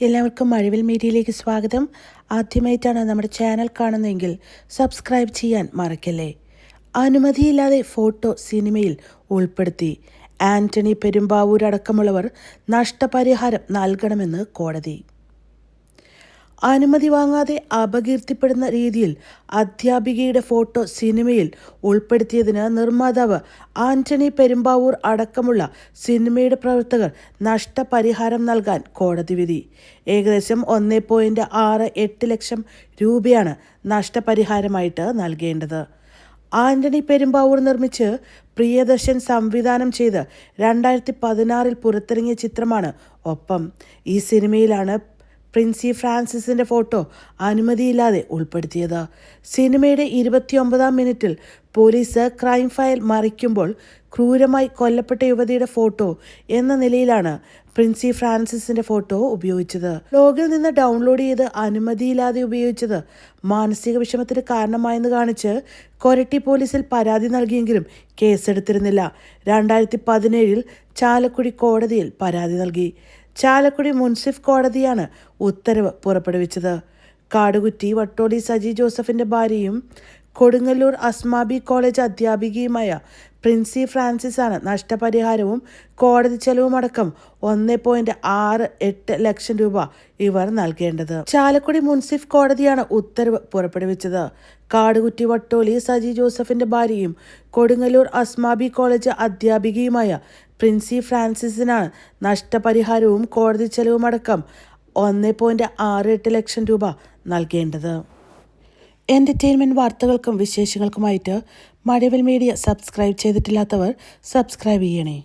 എല്ലാവർക്കും മഴവിൽ മീഡിയയിലേക്ക് സ്വാഗതം. ആദ്യമായിട്ടാണ് നമ്മുടെ ചാനൽ കാണുന്നതെങ്കിൽ സബ്സ്ക്രൈബ് ചെയ്യാൻ മറക്കല്ലേ. അനുമതിയില്ലാതെ ഫോട്ടോ സിനിമയിൽ ഉൾപ്പെടുത്തി ആന്റണി പെരുമ്പാവൂർ അടക്കമുള്ളവർ നഷ്ടപരിഹാരം നൽകണമെന്ന് കോടതി. അനുമതി വാങ്ങാതെ അപകീർത്തിപ്പെടുന്ന രീതിയിൽ അധ്യാപികയുടെ ഫോട്ടോ സിനിമയിൽ ഉൾപ്പെടുത്തിയതിന് നിർമ്മാതാവ് ആന്റണി പെരുമ്പാവൂർ അടക്കമുള്ള സിനിമയുടെ പ്രവർത്തകർ നഷ്ടപരിഹാരം നൽകാൻ കോടതി വിധി. ഏകദേശം ഒന്ന് പോയിന്റ് ആറ് എട്ട് ലക്ഷം രൂപയാണ് നഷ്ടപരിഹാരമായിട്ട് നൽകേണ്ടത്. ആന്റണി പെരുമ്പാവൂർ നിർമ്മിച്ച് പ്രിയദർശൻ സംവിധാനം ചെയ്ത് രണ്ടായിരത്തി പതിനാറിൽ പുറത്തിറങ്ങിയ ചിത്രമാണ് ഒപ്പം. ഈ സിനിമയിലാണ് പ്രിൻസി ഫ്രാൻസിസിന്റെ ഫോട്ടോ അനുമതിയില്ലാതെ ഉൾപ്പെടുത്തിയത്. സിനിമയുടെ ഇരുപത്തിയൊമ്പതാം മിനിറ്റിൽ പോലീസ് ക്രൈം ഫയൽ മറിക്കുമ്പോൾ ക്രൂരമായി കൊല്ലപ്പെട്ട യുവതിയുടെ ഫോട്ടോ എന്ന നിലയിലാണ് പ്രിൻസി ഫ്രാൻസിസിന്റെ ഫോട്ടോ ഉപയോഗിച്ചത്. ലോഗിൽ നിന്ന് ഡൗൺലോഡ് ചെയ്ത് അനുമതിയില്ലാതെ ഉപയോഗിച്ചത് മാനസിക വിഷമത്തിന് കാരണമായെന്ന് കാണിച്ച് കൊരട്ടി പോലീസിൽ പരാതി നൽകിയെങ്കിലും കേസെടുത്തിരുന്നില്ല. രണ്ടായിരത്തി പതിനേഴിൽ ചാലക്കുടി കോടതിയിൽ പരാതി നൽകി. ചാലക്കുടി മുൻസിഫ് കോടതിയാണ് ഉത്തരവ് പുറപ്പെടുവിച്ചത്. കാടുകുറ്റി വട്ടോളി സജി ജോസഫിന്റെ ഭാര്യയും കൊടുങ്ങല്ലൂർ അസ്മാബി കോളേജ് അധ്യാപികയുമായ പ്രിൻസി ഫ്രാൻസിസ് ആണ് നഷ്ടപരിഹാരവും കോടതി ചെലവുമടക്കം ഒന്ന് പോയിന്റ് ആറ് എട്ട് ലക്ഷം രൂപ ഇവർ നൽകേണ്ടത്. ചാലക്കുടി മുൻസിഫ് കോടതിയാണ് ഉത്തരവ് പുറപ്പെടുവിച്ചത്. കാടുകുറ്റി വട്ടോളി സജി ജോസഫിന്റെ ഭാര്യയും കൊടുങ്ങല്ലൂർ അസ്മാബി കോളേജ് അധ്യാപികയുമായ പ്രിൻസി ഫ്രാൻസിസിനാണ് നഷ്ടപരിഹാരവും കോടതി ചെലവുമടക്കം ഒന്ന് പോയിന്റ് ആറ് എട്ട് ലക്ഷം രൂപ നൽകേണ്ടത്. എന്റർടൈൻമെന്റ് വാർത്തകൾക്കും വിശേഷങ്ങൾക്കുമായിട്ട് മഴവിൽ മീഡിയ സബ്സ്ക്രൈബ് ചെയ്തിട്ടില്ലാത്തവർ സബ്സ്ക്രൈബ് ചെയ്യണേ.